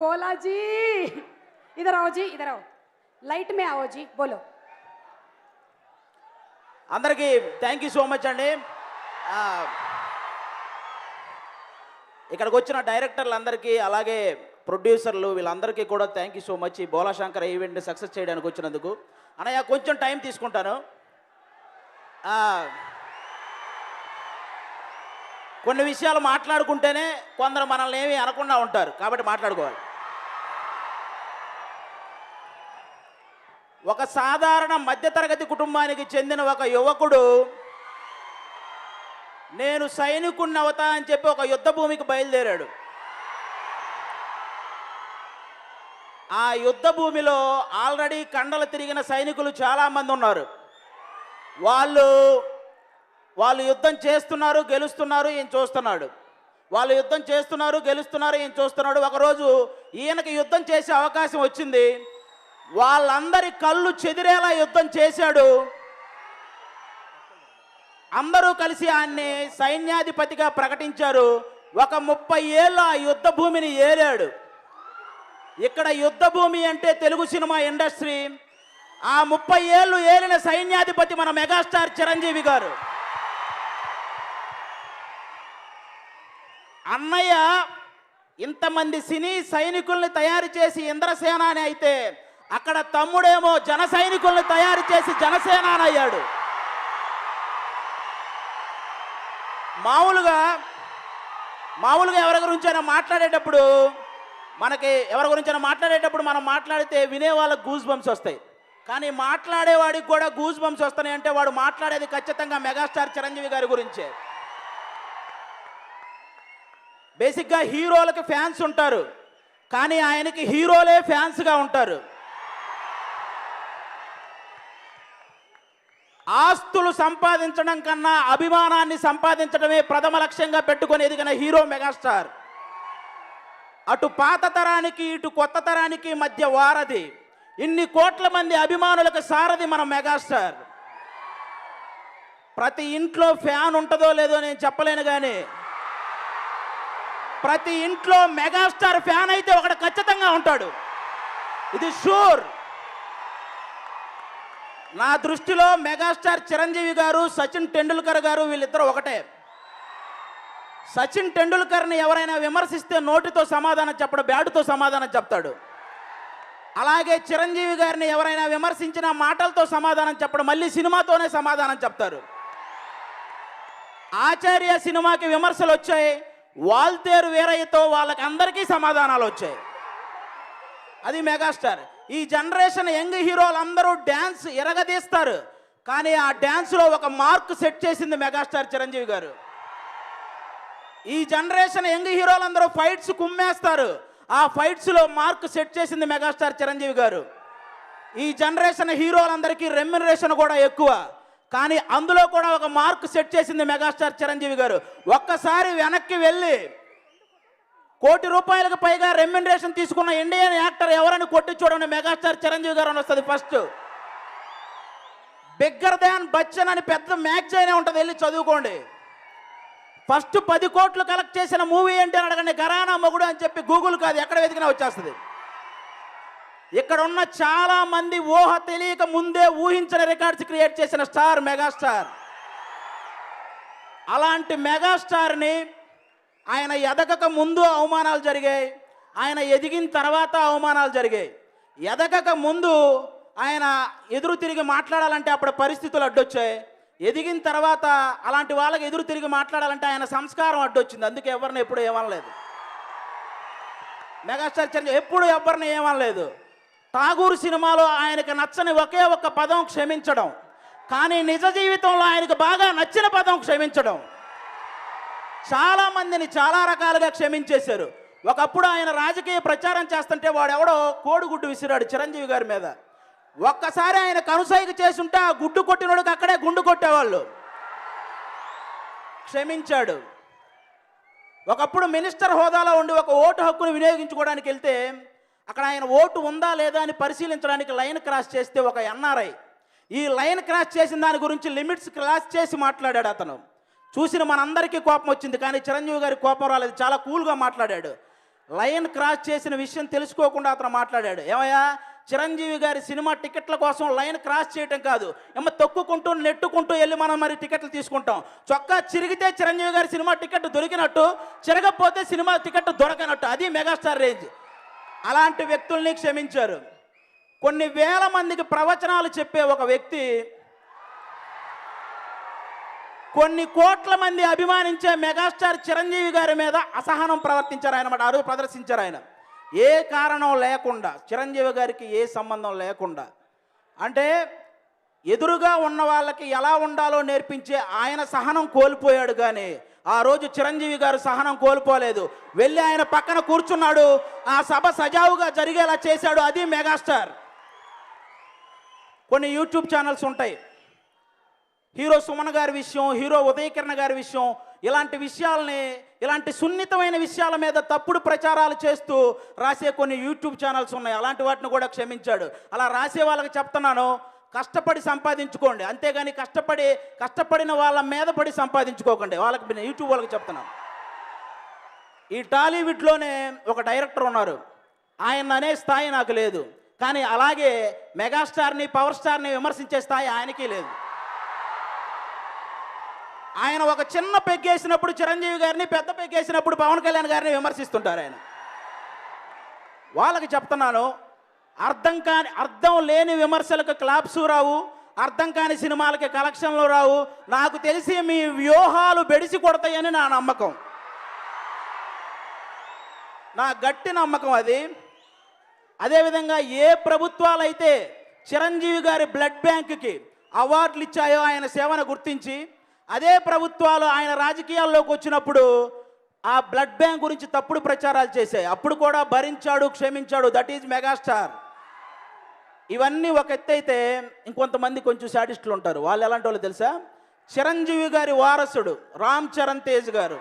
बोला जी इधर आओ जी इधर आओ लाइट में आओ जी बोलो అందరికీ థ్యాంక్ యూ సో మచ్ అండి ఆ, ఇక్కడికి వచ్చిన డైరెక్టర్లు అందరికీ అలాగే ప్రొడ్యూసర్లు వీళ్ళందరికీ కూడా థ్యాంక్ యూ సో మచ్ ఈ బోలాశంకర్ ఈవెంట్ని సక్సెస్ చేయడానికి వచ్చినందుకు అన్నయ్య కొంచెం టైం తీసుకుంటాను ఆ, కొన్ని విషయాలు మాట్లాడుకుంటేనే కొందరు మనల్ని ఏమీ అనకుండా ఉంటారు కాబట్టి మాట్లాడుకోవాలి ఒక సాధారణ మధ్యతరగతి కుటుంబానికి చెందిన ఒక యువకుడు నేను సైనికుణ్ణి అవుతా అని చెప్పి ఒక యుద్ధ భూమికి బయలుదేరాడు. ఆ యుద్ధ భూమిలో ఆల్రెడీ కండలు తిరిగిన సైనికులు చాలామంది ఉన్నారు. వాళ్ళు వాళ్ళు యుద్ధం చేస్తున్నారు గెలుస్తున్నారు ఈయన చూస్తున్నాడు. వాళ్ళు యుద్ధం చేస్తున్నారు గెలుస్తున్నారు ఈయన చూస్తున్నాడు. ఒకరోజు ఈయనకి యుద్ధం చేసే అవకాశం వచ్చింది. వాళ్ళందరి కళ్ళు చెదిరేలా యుద్ధం చేశాడు. అందరూ కలిసి ఆయన్ని సైన్యాధిపతిగా ప్రకటించారు. ఒక ముప్పై ఏళ్ళు ఆ యుద్ధ భూమిని ఏలాడు ఇక్కడ యుద్ధ భూమి అంటే తెలుగు సినిమా ఇండస్ట్రీ. ఆ ముప్పై ఏళ్ళు ఏలిన సైన్యాధిపతి మన మెగాస్టార్ చిరంజీవి గారు. అన్నయ్య ఇంతమంది సినీ సైనికుల్ని తయారు చేసి ఇంద్రసేన అని అయితే అక్కడ తమ్ముడేమో జన సైనికులను తయారు చేసి జనసేనానయ్యాడు. మామూలుగా మామూలుగా ఎవరి గురించైనా మాట్లాడేటప్పుడు మనకి ఎవరి గురించైనా మాట్లాడేటప్పుడు మనం మాట్లాడితే వినే వాళ్ళకు గూజ్ బంప్స్ వస్తాయి. కానీ మాట్లాడేవాడికి కూడా గూజ్ బంప్స్ వస్తాయి అంటే వాడు మాట్లాడేది ఖచ్చితంగా మెగాస్టార్ చిరంజీవి గారి గురించే. బేసిక్గా హీరోలకి ఫ్యాన్స్ ఉంటారు. కానీ ఆయనకి హీరోలే ఫ్యాన్స్గా ఉంటారు. ఆస్తులు సంపాదించడం కన్నా అభిమానాన్ని సంపాదించడమే ప్రథమ లక్ష్యంగా పెట్టుకొని ఎదిగిన హీరో మెగాస్టార్. అటు పాత తరానికి ఇటు కొత్త తరానికి మధ్య వారధి. ఇన్ని కోట్ల మంది అభిమానులకు సారథి మన మెగాస్టార్. ప్రతి ఇంట్లో ఫ్యాన్ ఉంటుందో లేదో నేను చెప్పలేను కానీ ప్రతి ఇంట్లో మెగాస్టార్ ఫ్యాన్ అయితే ఒకడు ఖచ్చితంగా ఉంటాడు. ఇది షూర్. నా దృష్టిలో మెగాస్టార్ చిరంజీవి గారు సచిన్ టెండూల్కర్ గారు వీళ్ళిద్దరూ ఒకటే. సచిన్ టెండూల్కర్ని ఎవరైనా విమర్శిస్తే నోటితో సమాధానం చెప్పడు బ్యాటుతో సమాధానం చెప్తాడు. అలాగే చిరంజీవి గారిని ఎవరైనా విమర్శించిన మాటలతో సమాధానం చెప్పడం మళ్ళీ సినిమాతోనే సమాధానం చెప్తారు. ఆచార్య సినిమాకి విమర్శలు వచ్చాయి వాల్తేరు వీరయ్యతో వాళ్ళకి అందరికీ సమాధానాలు వచ్చాయి. అది మెగాస్టార్. ఈ జనరేషన్ యంగ్ హీరోలు అందరూ డ్యాన్స్ ఎరగదీస్తారు. కానీ ఆ డ్యాన్స్లో ఒక మార్క్ సెట్ చేసింది మెగాస్టార్ చిరంజీవి గారు. ఈ జనరేషన్ యంగ్ హీరోలందరూ ఫైట్స్ కుమ్మేస్తారు. ఆ ఫైట్స్లో మార్క్ సెట్ చేసింది మెగాస్టార్ చిరంజీవి గారు. ఈ జనరేషన్ హీరోలందరికీ రెమ్యునరేషన్ కూడా ఎక్కువ. కానీ అందులో కూడా ఒక మార్క్ సెట్ చేసింది మెగాస్టార్ చిరంజీవి గారు. ఒక్కసారి వెనక్కి వెళ్ళి కోటి రూపాయలకు పైగా రెమ్యునరేషన్ తీసుకున్న ఇండియన్ యాక్టర్ ఎవరని కొట్టి చూడండి. మెగాస్టార్ చిరంజీవి గారు అని వస్తుంది ఫస్ట్. బిగ్గర్ దాన్ బచ్చన్ అని పెద్ద మ్యాగజైన్ ఉంటుంది. వెళ్ళి చదువుకోండి. ఫస్ట్ పది కోట్లు కలెక్ట్ చేసిన మూవీ ఏంటి అని అడగండి. గరానా మొగుడు అని చెప్పి గూగుల్ కాదు ఎక్కడ వెతికినా వచ్చేస్తుంది. ఇక్కడ ఉన్న చాలా మంది ఊహ తెలియక ముందే ఊహించని రికార్డ్స్ క్రియేట్ చేసిన స్టార్ మెగాస్టార్. అలాంటి మెగాస్టార్ని ఆయన ఎదగక ముందు అవమానాలు జరిగాయి. ఆయన ఎదిగిన తర్వాత అవమానాలు జరిగాయి. ఎదగక ముందు ఆయన ఎదురు తిరిగి మాట్లాడాలంటే అప్పుడు పరిస్థితులు అడ్డొచ్చాయి. ఎదిగిన తర్వాత అలాంటి వాళ్ళకి ఎదురు తిరిగి మాట్లాడాలంటే ఆయన సంస్కారం అడ్డొచ్చింది. అందుకే ఎవరిని ఎప్పుడు ఏమనలేదు. మెగాస్టార్ చిరంజీవి ఎప్పుడు ఎవరిని ఏమనలేదు. ఠాగూర్ సినిమాలో ఆయనకు నచ్చని ఒకే ఒక్క పదం క్షమించడం. కానీ నిజ జీవితంలో ఆయనకు బాగా నచ్చిన పదం క్షమించడం. చాలా మందిని చాలా రకాలుగా క్షమించేశారు. ఒకప్పుడు ఆయన రాజకీయ ప్రచారం చేస్తుంటే వాడెవడో కోడిగుడ్డు విసిరాడు చిరంజీవి గారి మీద. ఒక్కసారి ఆయన కనుసైకి చేసుంటే ఆ గుడ్డు కొట్టినోడికి అక్కడే గుండు కొట్టేవాళ్ళు. క్షమించాడు. ఒకప్పుడు మినిస్టర్ హోదాలో ఉండి ఒక ఓటు హక్కును వినియోగించుకోవడానికి వెళ్తే అక్కడ ఆయన ఓటు ఉందా లేదా అని పరిశీలించడానికి లైన్ క్రాస్ చేస్తే ఒక ఎన్ఆర్ఐ. ఈ లైన్ క్రాస్ చేసిన దాని గురించి లిమిట్స్ క్రాస్ చేసి మాట్లాడాడు అతను. చూసిన మనందరికీ కోపం వచ్చింది కానీ చిరంజీవి గారి కోపం రాలేదు. చాలా కూల్గా మాట్లాడాడు. లైన్ క్రాస్ చేసిన విషయం తెలుసుకోకుండా అతను మాట్లాడాడు. ఏమయ్యా? చిరంజీవి గారి సినిమా టికెట్ల కోసం లైన్ క్రాస్ చేయటం కాదు. ఏమో తొక్కుకుంటూ నెట్టుకుంటూ వెళ్ళి మనం మరి టికెట్లు తీసుకుంటాం. చొక్కా చిరిగితే చిరంజీవి గారి సినిమా టికెట్ దొరికినట్టు చిరగపోతే సినిమా టికెట్ దొరకనట్టు. అది మెగాస్టార్ రేంజ్. అలాంటి వ్యక్తుల్ని క్షమించారు. కొన్ని వేల మందికి ప్రవచనాలు చెప్పే ఒక వ్యక్తి కొన్ని కోట్ల మంది అభిమానించే మెగాస్టార్ చిరంజీవి గారి మీద అసహనం ప్రవర్తించారు ఆయన మాట అరువు ప్రదర్శించారు ఆయన. ఏ కారణం లేకుండా చిరంజీవి గారికి ఏ సంబంధం లేకుండా అంటే ఎదురుగా ఉన్న వాళ్ళకి ఎలా ఉండాలో నేర్పించే ఆయన సహనం కోల్పోయాడు కానీ ఆ రోజు చిరంజీవి గారు సహనం కోల్పోలేదు. వెళ్ళి ఆయన పక్కన కూర్చున్నాడు ఆ సభ సజావుగా జరిగేలా చేశాడు అది మెగాస్టార్. కొన్ని యూట్యూబ్ ఛానల్స్ ఉంటాయి. హీరో సుమన్ గారి విషయం హీరో ఉదయకిరణ్ గారి విషయం ఇలాంటి విషయాల్ని ఇలాంటి సున్నితమైన విషయాల మీద తప్పుడు ప్రచారాలు చేస్తూ రాసే కొన్ని యూట్యూబ్ ఛానల్స్ ఉన్నాయి. అలాంటి వాటిని కూడా క్షమించాడు. అలా రాసే వాళ్ళకి చెప్తున్నాను కష్టపడి సంపాదించుకోండి. అంతేగాని కష్టపడి కష్టపడిన వాళ్ళ మీద పడి సంపాదించుకోకండి. వాళ్ళకి యూట్యూబ్ వాళ్ళకి చెప్తున్నాను. ఈ టాలీవుడ్లోనే ఒక డైరెక్టర్ ఉన్నారు. ఆయన అనే స్థాయి నాకు లేదు. కానీ అలాగే మెగాస్టార్ని పవర్ స్టార్ని విమర్శించే స్థాయి ఆయనకి లేదు. ఆయన ఒక చిన్న పెగ్గేసినప్పుడు చిరంజీవి గారిని పెద్ద పెగ్గేసినప్పుడు పవన్ కళ్యాణ్ గారిని విమర్శిస్తుంటారు ఆయన. వాళ్ళకి చెప్తున్నాను అర్థం కాని అర్థం లేని విమర్శలకు క్లాప్స్ రావు అర్థం కాని సినిమాలకి కలెక్షన్లు రావు నాకు తెలిసి మీ వ్యూహాలు బెడిసి కొడతాయని నా నమ్మకం. నా గట్టి నమ్మకం అది. అదేవిధంగా ఏ ప్రభుత్వాలు అయితే చిరంజీవి గారి బ్లడ్ బ్యాంకుకి అవార్డులు ఇచ్చాయో ఆయన సేవను గుర్తించి అదే ప్రభుత్వాలు ఆయన రాజకీయాల్లోకి వచ్చినప్పుడు ఆ బ్లడ్ బ్యాంక్ గురించి తప్పుడు ప్రచారాలు చేశాయి. అప్పుడు కూడా భరించాడు క్షమించాడు. దట్ ఈజ్ మెగాస్టార్ ఇవన్నీ ఒక ఎత్తు అయితే ఇంకొంతమంది కొంచెం శాడిస్టులు ఉంటారు. వాళ్ళు ఎలాంటి వాళ్ళు తెలుసా? చిరంజీవి గారి వారసుడు రామ్ చరణ్ తేజ్ గారు.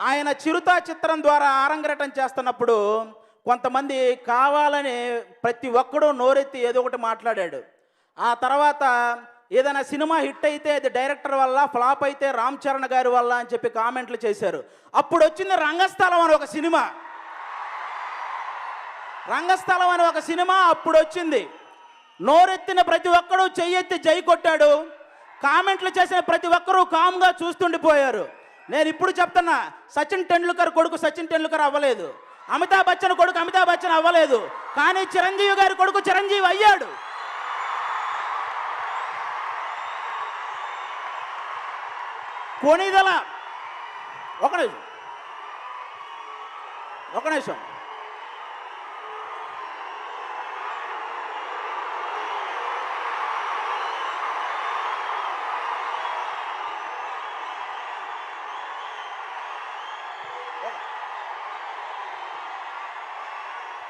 ఆయన చిరుతా చిత్రం ద్వారా ఆరంగరటం చేస్తున్నప్పుడు కొంతమంది కావాలని ప్రతి ఒక్కడూ నోరెత్తి ఏదో ఒకటి మాట్లాడాడు. ఆ తర్వాత ఏదైనా సినిమా హిట్ అయితే అది డైరెక్టర్ వల్ల ఫ్లాప్ అయితే రామ్ చరణ్ గారి వల్ల అని చెప్పి కామెంట్లు చేశారు. అప్పుడు వచ్చింది రంగస్థలం అని ఒక సినిమా. రంగస్థలం అని ఒక సినిమా అప్పుడు వచ్చింది. నోరెత్తిన ప్రతి ఒక్కరూ చెయ్యెత్తి జై కొట్టాడు. కామెంట్లు చేసిన ప్రతి ఒక్కరూ కామ్గా చూస్తుండిపోయారు. నేను ఇప్పుడు చెప్తున్నా సచిన్ టెండూల్కర్ కొడుకు సచిన్ టెండూల్కర్ అవ్వలేదు. అమితాబ్ బచ్చన్ కొడుకు అమితాబ్ బచ్చన్ అవ్వలేదు. కానీ చిరంజీవి గారి కొడుకు చిరంజీవి అయ్యాడు. కొనిదల. ఒక నిమిషం. ఒక నిమిషం.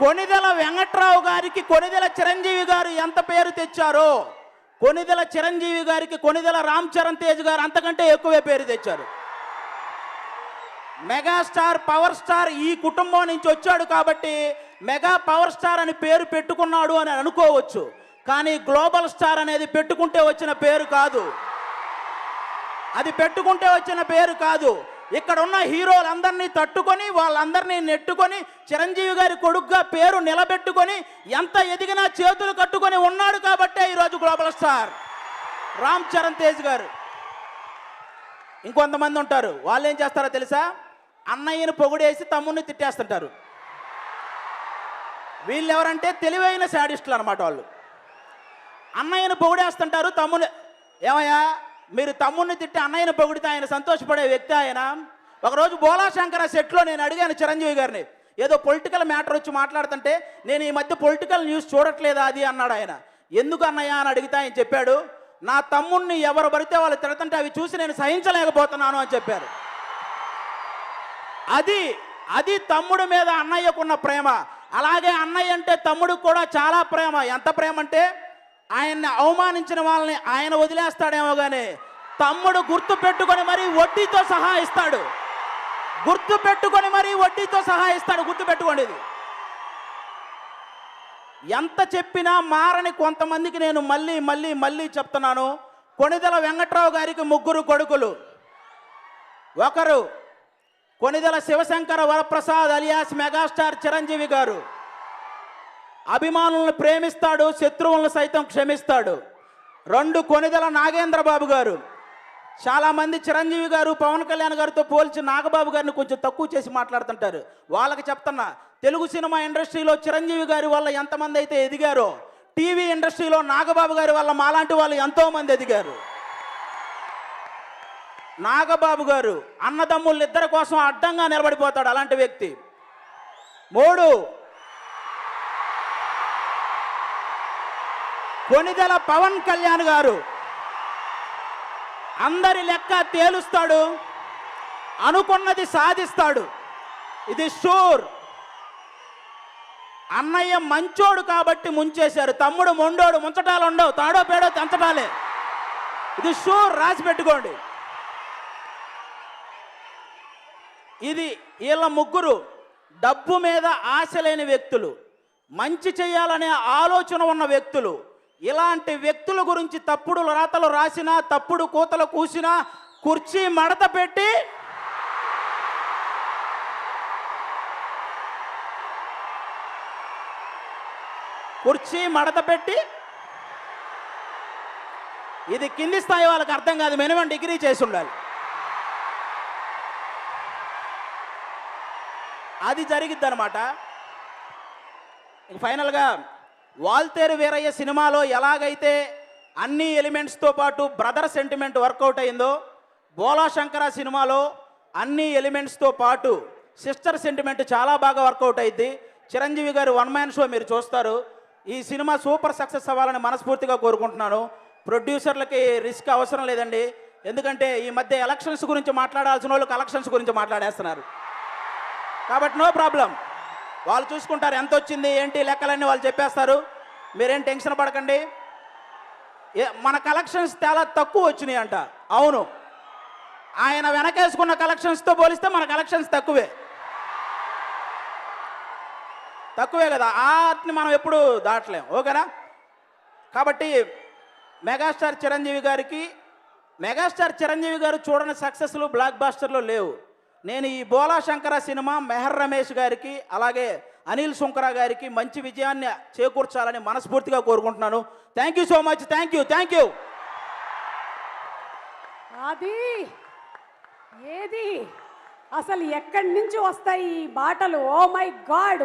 కొనిదెల వెంకట్రావు గారికి కొనిదెల చిరంజీవి గారు ఎంత పేరు తెచ్చారో? కొనిదెల చిరంజీవి గారికి కొనిదెల రామ్ చరణ్ తేజ్ గారు అంతకంటే ఎక్కువే పేరు తెచ్చారు. మెగాస్టార్ పవర్ స్టార్ ఈ కుటుంబం నుంచి వచ్చాడు కాబట్టి మెగా పవర్ స్టార్ అని పేరు పెట్టుకున్నాడు అని అనుకోవచ్చు. కానీ గ్లోబల్ స్టార్ అనేది పెట్టుకుంటే వచ్చిన పేరు కాదు. అది పెట్టుకుంటే వచ్చిన పేరు కాదు. ఇక్కడ ఉన్న హీరోలందరినీ తట్టుకొని వాళ్ళందరినీ నెట్టుకొని చిరంజీవి గారి కొడుకుగా పేరు నిలబెట్టుకొని ఎంత ఎదిగినా చేతులు కట్టుకొని ఉన్నాడు కాబట్టే ఈరోజు గ్లోబల్ స్టార్. రామ్ చరణ్ తేజ్ గారు. ఇంకొంతమంది ఉంటారు. వాళ్ళు ఏం చేస్తారో తెలుసా? అన్నయ్యను పొగుడేసి తమ్ముడిని తిట్టేస్తుంటారు. వీళ్ళు ఎవరంటే తెలివైన శాడిస్టులు అనమాట వాళ్ళు. అన్నయ్యను పొగిడేస్తుంటారు తమ్ముని. ఏమయ్యా? మీరు తమ్ముడిని తిట్టి అన్నయ్యను పొగిడితే ఆయన సంతోషపడే వ్యక్తి ఆయన. ఒకరోజు బోలాశంకర సెట్లో నేను అడిగాను చిరంజీవి గారిని ఏదో పొలిటికల్ మ్యాటర్ వచ్చి మాట్లాడుతుంటే నేను ఈ మధ్య పొలిటికల్ న్యూస్ చూడట్లేదా అది? అన్నాడు ఆయన. ఎందుకు అన్నయ్య? అని అడిగితే ఆయన చెప్పాడు నా తమ్ముణ్ణి ఎవరు పడితే వాళ్ళు తిడుతుంటే అవి చూసి నేను సహించలేకపోతున్నాను అని చెప్పారు. అది అది తమ్ముడు మీద అన్నయ్యకున్న ప్రేమ. అలాగే అన్నయ్య అంటే తమ్ముడికి కూడా చాలా ప్రేమ. ఎంత ప్రేమ అంటే ఆయన్ని అవమానించిన వాళ్ళని ఆయన వదిలేస్తాడేమో కానీ తమ్ముడు గుర్తు పెట్టుకొని మరీ వడ్డీతో సహా ఇస్తాడు. గుర్తు పెట్టుకొని మరీ వడ్డీతో సహా ఇస్తాడు. గుర్తు పెట్టుకోండి ఇది. ఎంత చెప్పినా మారని కొంతమందికి నేను మళ్ళీ మళ్ళీ మళ్ళీ చెప్తున్నాను. కొణిదెల వెంకట్రావు గారికి ముగ్గురు కొడుకులు. ఒకరు కొనిదెల శివశంకర వరప్రసాద్ అలియాస్ మెగాస్టార్ చిరంజీవి గారు. అభిమానులను ప్రేమిస్తాడు శత్రువులను సైతం క్షమిస్తాడు. రెండు కొనిదల నాగేంద్ర బాబు గారు. చాలామంది చిరంజీవి గారు పవన్ కళ్యాణ్ గారితో పోల్చి నాగబాబు గారిని కొంచెం తక్కువ చేసి మాట్లాడుతుంటారు. వాళ్ళకి చెప్తున్నా తెలుగు సినిమా ఇండస్ట్రీలో చిరంజీవి గారి వల్ల ఎంతమంది అయితే ఎదిగారో టీవీ ఇండస్ట్రీలో నాగబాబు గారి వల్ల మాలాంటి వాళ్ళు ఎంతోమంది ఎదిగారు. నాగబాబు గారు అన్నదమ్ముళ్ళిద్దరి కోసం అడ్డంగా నిలబడిపోతాడు అలాంటి వ్యక్తి. మూడు కొనిదెల పవన్ కళ్యాణ్ గారు. అందరి లెక్క తేలుస్తాడు అనుకున్నది సాధిస్తాడు. ఇది షూర్. అన్నయ్య మంచోడు కాబట్టి ముంచేశారు. తమ్ముడు మొండోడు ముంచటాలు ఉండవు తాడో పేడో తెంచటాలే. ఇది షూర్ రాసి పెట్టుకోండి. ఇది వీళ్ళ ముగ్గురు డబ్బు మీద ఆశ లేని వ్యక్తులు మంచి చేయాలనే ఆలోచన ఉన్న వ్యక్తులు ఇలాంటి వ్యక్తుల గురించి తప్పుడు రాతలు రాసినా తప్పుడు కూతలు కూసినా కుర్చీ మడత పెట్టి కుర్చీ మడత పెట్టి ఇది కింది స్థాయి వాళ్ళకి అర్థం కాదు. మినిమం డిగ్రీ చేసి ఉండాలి. అది జరిగిద్ది అనమాట ఫైనల్గా వాల్తేరు వీరయ్య సినిమాలో ఎలాగైతే అన్ని ఎలిమెంట్స్తో పాటు బ్రదర్ సెంటిమెంట్ వర్కౌట్ అయిందో బోలా శంకర సినిమాలో అన్ని ఎలిమెంట్స్తో పాటు సిస్టర్ సెంటిమెంట్ చాలా బాగా వర్కౌట్ అయింది చిరంజీవి గారు వన్ మ్యాన్ షో మీరు చూస్తారు. ఈ సినిమా సూపర్ సక్సెస్ అవ్వాలని మనస్ఫూర్తిగా కోరుకుంటున్నాను. ప్రొడ్యూసర్లకి రిస్క్ అవసరం లేదండి. ఎందుకంటే ఈ మధ్య ఎలక్షన్స్ గురించి మాట్లాడాల్సిన వాళ్ళు కలెక్షన్స్ గురించి మాట్లాడేస్తున్నారు. కాబట్టి నో ప్రాబ్లం. వాళ్ళు చూసుకుంటారు ఎంత వచ్చింది ఏంటి లెక్కలన్నీ వాళ్ళు చెప్పేస్తారు. మీరేం టెన్షన్ పడకండి. ఏ- మన కలెక్షన్స్ చాలా తక్కువ వచ్చినాయి అంట. అవును. ఆయన వెనకేసుకున్న కలెక్షన్స్తో పోలిస్తే మన కలెక్షన్స్ తక్కువే. తక్కువే కదా. ఆర్ట్ని మనం ఎప్పుడు దాటలేం. ఓకేనా? కాబట్టి మెగాస్టార్ చిరంజీవి గారికి మెగాస్టార్ చిరంజీవి గారు చూడని సక్సెస్లు బ్లాక్ బాస్టర్లు లేవు. నేను ఈ బోలా శంకర సినిమా మెహర్ రమేష్ గారికి అలాగే అనిల్ శుంకర గారికి మంచి విజయాన్ని చేకూర్చాలని మనస్ఫూర్తిగా కోరుకుంటున్నాను. Thank you so much thank you thank you అది ఏది? అసలు ఎక్కడి నుంచి వస్తాయి ఈ బాటలు? Oh my God